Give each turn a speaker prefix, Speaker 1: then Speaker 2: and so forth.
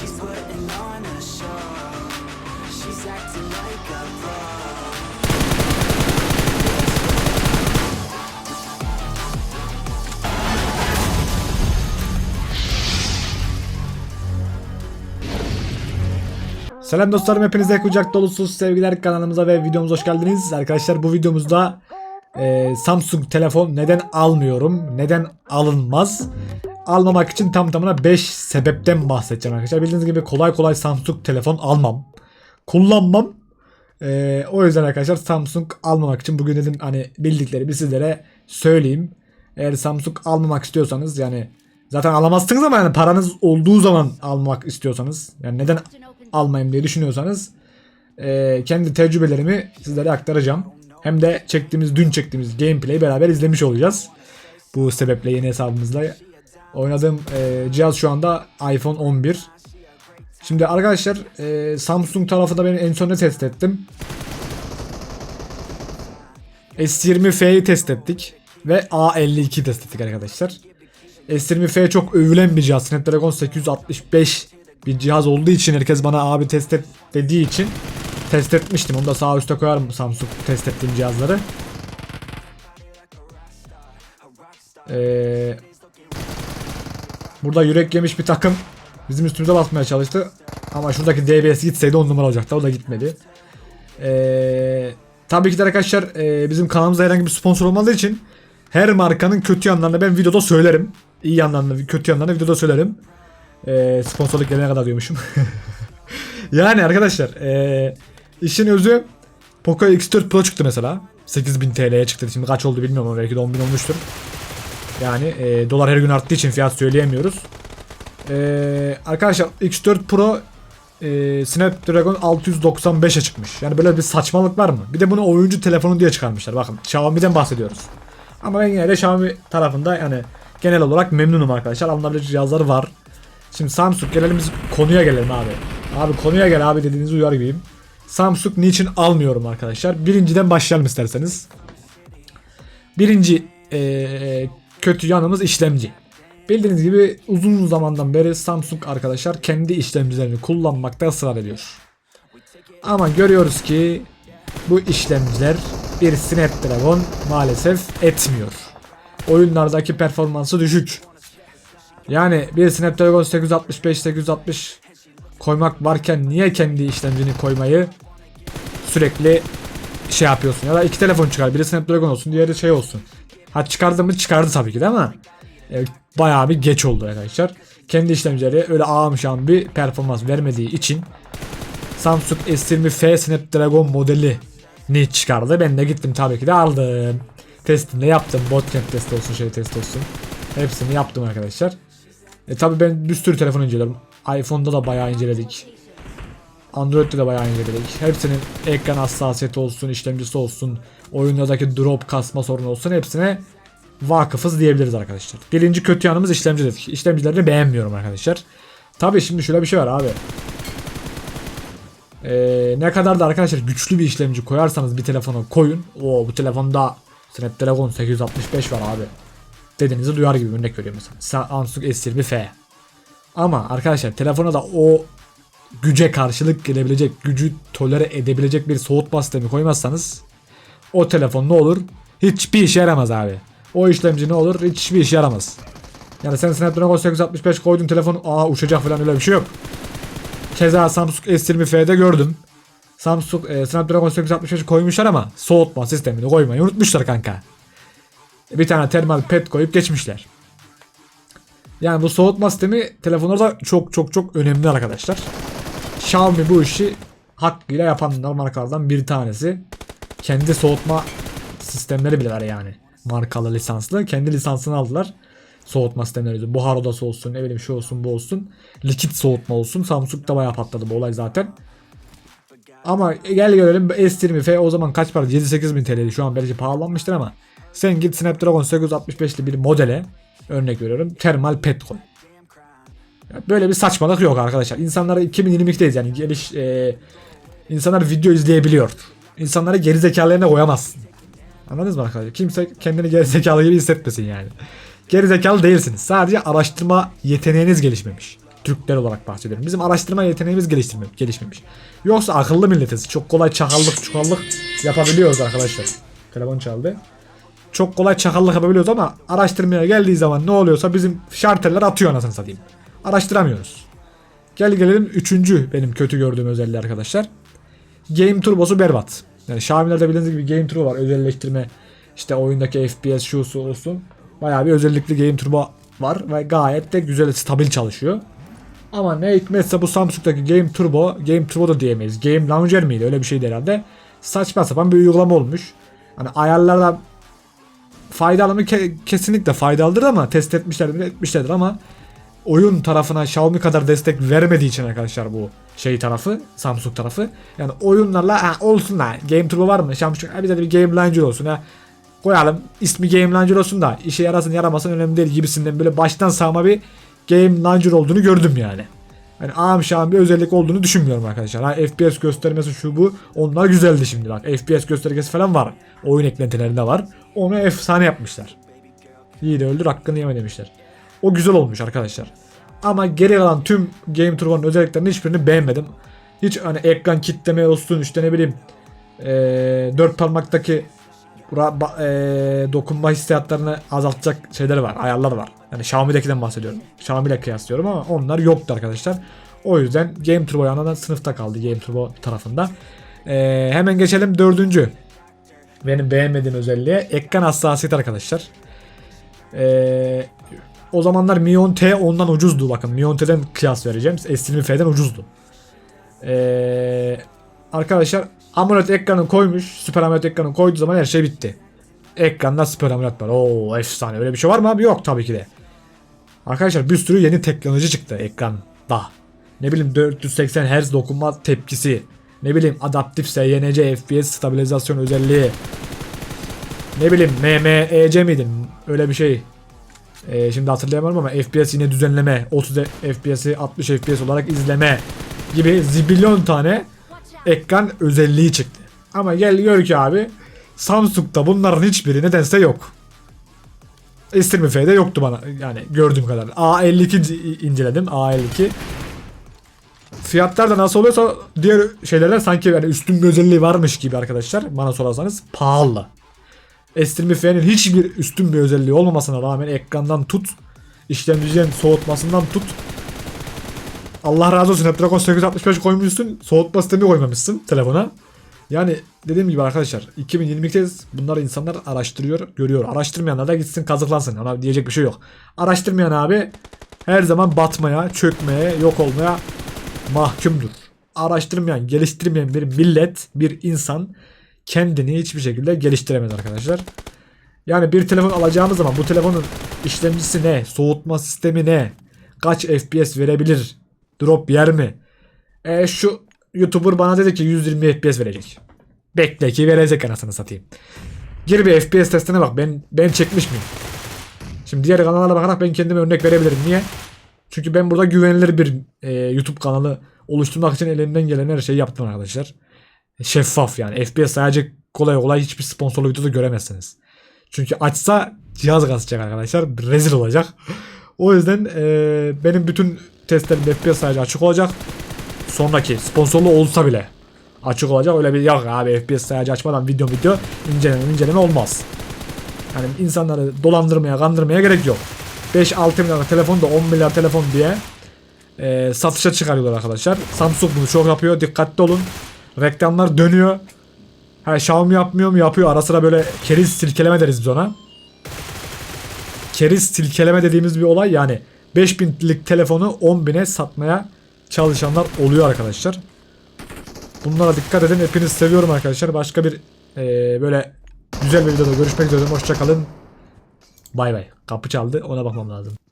Speaker 1: She's putting on a show. She's acting like a pro.
Speaker 2: Selam dostlarım hepinize kucak dolusu sevgiler kanalımıza ve videomuza hoş geldiniz. Arkadaşlar bu videomuzda e, Samsung telefon neden almıyorum, neden alınmaz? Almamak için tam tamına 5 sebepten bahsedeceğim arkadaşlar. Bildiğiniz gibi kolay kolay Samsung telefon almam. Kullanmam. E, o yüzden arkadaşlar Samsung almamak için bugün dedim hani bildiklerimi sizlere söyleyeyim. Eğer Samsung almamak istiyorsanız yani zaten alamazsınız ama yani paranız olduğu zaman almak istiyorsanız yani neden almayayım diye düşünüyorsanız e, kendi tecrübelerimi sizlere aktaracağım. Hem de çektiğimiz dün çektiğimiz gameplay'i beraber izlemiş olacağız. Bu sebeple yeni hesabımızla oynadığım e, cihaz şu anda iPhone 11. Şimdi arkadaşlar e, Samsung tarafında ben en son ne test ettim? S20F'yi test ettik ve A52 test ettik arkadaşlar. S20F çok övülen bir cihaz. Snapdragon 865 bir cihaz olduğu için herkes bana abi test et dediği için test etmiştim. Onu da sağ üstte koyarım Samsung test ettiğim cihazları. Ee, burada yürek yemiş bir takım bizim üstümüze basmaya çalıştı. Ama şuradaki DBS gitseydi on numara olacaktı. O da gitmedi. Ee, tabii ki de arkadaşlar e, bizim kanalımızda herhangi bir sponsor olmadığı için her markanın kötü yanlarını ben videoda söylerim. İyi yanlarını, kötü yanlarını videoda söylerim. Ee, sponsorluk gelene kadar diyormuşum. yani arkadaşlar ee, işin özü Poco X4 Pro çıktı mesela. 8000 TL'ye çıktı. Şimdi kaç oldu bilmiyorum belki de 10.000 olmuştur. Yani ee, dolar her gün arttığı için fiyat söyleyemiyoruz. Ee, arkadaşlar X4 Pro e, Snapdragon 695'e çıkmış. Yani böyle bir saçmalık var mı? Bir de bunu oyuncu telefonu diye çıkarmışlar. Bakın Xiaomi'den bahsediyoruz. Ama ben yine de Xiaomi tarafında yani genel olarak memnunum arkadaşlar. Alınabilecek cihazlar var. Şimdi Samsung gelelim biz konuya gelelim abi. Abi konuya gel abi dediğinizi uyar gibiyim. Samsung niçin almıyorum arkadaşlar? Birinciden başlayalım isterseniz. Birinci eee, kötü yanımız işlemci. Bildiğiniz gibi uzun zamandan beri Samsung arkadaşlar kendi işlemcilerini kullanmakta ısrar ediyor. Ama görüyoruz ki bu işlemciler bir Snapdragon maalesef etmiyor. Oyunlardaki performansı düşük. Yani bir Snapdragon 865 860 koymak varken niye kendi işlemcini koymayı sürekli şey yapıyorsun ya da iki telefon çıkar biri Snapdragon olsun diğeri şey olsun. Ha çıkardı mı çıkardı tabii ki de ama e, bayağı bir geç oldu arkadaşlar. Kendi işlemcileri öyle ağam bir performans vermediği için Samsung S20F Snapdragon modeli ni çıkardı. Ben de gittim tabii ki de aldım. Testini yaptım. Bootcamp testi olsun şey test olsun. Hepsini yaptım arkadaşlar. E tabi ben bir sürü telefon inceliyorum. iPhone'da da bayağı inceledik. Android'de de bayağı inceledik. Hepsinin ekran hassasiyeti olsun, işlemcisi olsun, oyunlardaki drop kasma sorunu olsun hepsine vakıfız diyebiliriz arkadaşlar. Birinci kötü yanımız işlemci dedik. İşlemcilerini beğenmiyorum arkadaşlar. Tabi şimdi şöyle bir şey var abi. Ee, ne kadar da arkadaşlar güçlü bir işlemci koyarsanız bir telefona koyun. O bu telefonda Snapdragon 865 var abi. Dediğinizi duyar gibi örnek veriyorum mesela. Samsung S20F. Ama arkadaşlar telefona da o güce karşılık gelebilecek, gücü tolere edebilecek bir soğutma sistemi koymazsanız o telefon ne olur? Hiçbir işe yaramaz abi. O işlemci ne olur? Hiçbir işe yaramaz. Yani sen Snapdragon 865 koydun telefon aa uçacak falan öyle bir şey yok. Keza Samsung S20F'de gördüm. Samsung e, Snapdragon 865 koymuşlar ama soğutma sistemini koymayı unutmuşlar kanka. Bir tane termal pet koyup geçmişler. Yani bu soğutma sistemi telefonlarda çok çok çok önemli arkadaşlar. Xiaomi bu işi hakkıyla yapan markalardan bir tanesi. Kendi soğutma sistemleri bile var yani. Markalı lisanslı. Kendi lisansını aldılar. Soğutma sistemleri. Buhar odası olsun, ne bileyim şu olsun bu olsun. Likit soğutma olsun. Samsung'da bayağı patladı bu olay zaten. Ama gel görelim S20F o zaman kaç para? 7-8 bin TL'di. Şu an belki pahalanmıştır ama sen git Snapdragon 865'li bir modele örnek veriyorum termal pet koy. Böyle bir saçmalık yok arkadaşlar. İnsanlar 2022'deyiz yani geliş e, insanlar video izleyebiliyor. İnsanları geri zekalarına koyamazsın. Anladınız mı arkadaşlar? Kimse kendini geri zekalı gibi hissetmesin yani. Geri zekalı değilsiniz. Sadece araştırma yeteneğiniz gelişmemiş. Türkler olarak bahsediyorum. Bizim araştırma yeteneğimiz geliştirme, gelişmemiş. Yoksa akıllı milletiz. Çok kolay çakallık çukallık yapabiliyoruz arkadaşlar. Telefon çaldı. Çok kolay çakallık yapabiliyoruz ama araştırmaya geldiği zaman ne oluyorsa bizim şarteller atıyor anasını satayım. Araştıramıyoruz. Gel gelelim üçüncü benim kötü gördüğüm özelliği arkadaşlar. Game Turbo'su berbat. Yani Xiaomi'lerde bildiğiniz gibi Game Turbo var. Özelleştirme işte oyundaki FPS şusu olsun. Bayağı bir özellikli Game Turbo var ve gayet de güzel stabil çalışıyor. Ama ne hikmetse bu Samsung'daki Game Turbo, Game Turbo da diyemeyiz. Game Launcher miydi? Öyle bir şeydi herhalde. Saçma sapan bir uygulama olmuş. Hani ayarlarda faydalı mı? Ke- kesinlikle faydalıdır ama test etmişlerdir, etmişlerdir ama oyun tarafına Xiaomi kadar destek vermediği için arkadaşlar bu şey tarafı Samsung tarafı yani oyunlarla ha, olsun da Game Turbo var mı Samsung ha, bir de bir Game Launcher olsun ha koyalım ismi Game Launcher olsun da işe yarasın yaramasın önemli değil gibisinden böyle baştan sağma bir Game Launcher olduğunu gördüm yani. Yani ağam şahım bir özellik olduğunu düşünmüyorum arkadaşlar. Ha, FPS göstermesi şu bu onlar güzeldi şimdi bak. FPS göstergesi falan var. Oyun eklentilerinde var. Onu efsane yapmışlar. İyi de öldür hakkını yeme demişler. O güzel olmuş arkadaşlar. Ama geri kalan tüm Game Turbo'nun özelliklerinin hiçbirini beğenmedim. Hiç hani ekran kitleme olsun işte ne bileyim eee dört parmaktaki eee, dokunma hissiyatlarını azaltacak şeyler var, ayarlar var. Yani Xiaomi'dekiden bahsediyorum. Xiaomi ile kıyaslıyorum ama onlar yoktu arkadaşlar. O yüzden Game Turbo yanından sınıfta kaldı Game Turbo tarafında. Eee, hemen geçelim dördüncü. Benim beğenmediğim özelliğe ekran hassasiyeti arkadaşlar. Eee o zamanlar Mi 10 T ondan ucuzdu bakın. Mi 10 T'den kıyas vereceğim. S20 F'den ucuzdu. Ee, arkadaşlar AMOLED ekranı koymuş. Süper AMOLED ekranı koyduğu zaman her şey bitti. Ekranda Süper AMOLED var. Oo efsane. Öyle bir şey var mı abi? Yok tabii ki de. Arkadaşlar bir sürü yeni teknoloji çıktı ekranda. Ne bileyim 480 Hz dokunma tepkisi. Ne bileyim adaptif SYNC FPS stabilizasyon özelliği. Ne bileyim MMEC miydi? Öyle bir şey. Ee, şimdi hatırlayamıyorum ama FPS yine düzenleme, 30 FPS'i 60 FPS olarak izleme gibi zibilyon tane ekran özelliği çıktı. Ama gel gör ki abi Samsung'da bunların hiçbiri nedense yok. S20 F'de yoktu bana yani gördüğüm kadar. A52 ince- inceledim A52. Fiyatlar da nasıl oluyorsa diğer şeylerden sanki yani üstün bir özelliği varmış gibi arkadaşlar bana sorarsanız pahalı. S20 F'nin hiçbir üstün bir özelliği olmamasına rağmen ekrandan tut, işlemcinin soğutmasından tut. Allah razı olsun Snapdragon 865 koymuşsun, soğutma sistemi koymamışsın telefona. Yani dediğim gibi arkadaşlar 2022'deyiz. Bunları insanlar araştırıyor, görüyor. Araştırmayanlar da gitsin kazıklansın. Ona diyecek bir şey yok. Araştırmayan abi her zaman batmaya, çökmeye, yok olmaya mahkumdur. Araştırmayan, geliştirmeyen bir millet, bir insan kendini hiçbir şekilde geliştiremez arkadaşlar. Yani bir telefon alacağımız zaman bu telefonun işlemcisi ne, soğutma sistemi ne, kaç FPS verebilir, drop yer mi? E şu YouTuber bana dedi ki 120 FPS verecek. Bekle ki verecek anasını satayım. Gir bir FPS testine bak ben ben çekmiş miyim? Şimdi diğer kanallara bakarak ben kendime örnek verebilirim. Niye? Çünkü ben burada güvenilir bir e, YouTube kanalı oluşturmak için elimden gelen her şeyi yaptım arkadaşlar. Şeffaf yani. FPS sadece kolay kolay hiçbir sponsorlu videoda göremezsiniz. Çünkü açsa cihaz kasacak arkadaşlar. Rezil olacak. O yüzden e, benim bütün testlerim FPS sadece açık olacak. Sonraki sponsorlu olsa bile açık olacak. Öyle bir yok abi FPS sadece açmadan video video inceleme inceleme olmaz. Yani insanları dolandırmaya kandırmaya gerek yok. 5-6 milyar telefon da 10 milyar telefon diye e, satışa çıkarıyorlar arkadaşlar. Samsung bunu çok yapıyor. Dikkatli olun. Reklamlar dönüyor. Ha Xiaomi yapmıyor mu? Yapıyor. Ara sıra böyle keriz silkeleme deriz biz ona. Keriz silkeleme dediğimiz bir olay yani 5000'lik telefonu 10.000'e satmaya çalışanlar oluyor arkadaşlar. Bunlara dikkat edin. Hepinizi seviyorum arkadaşlar. Başka bir e, böyle güzel bir videoda görüşmek üzere. Hoşçakalın. Bay bay. Kapı çaldı. Ona bakmam lazım.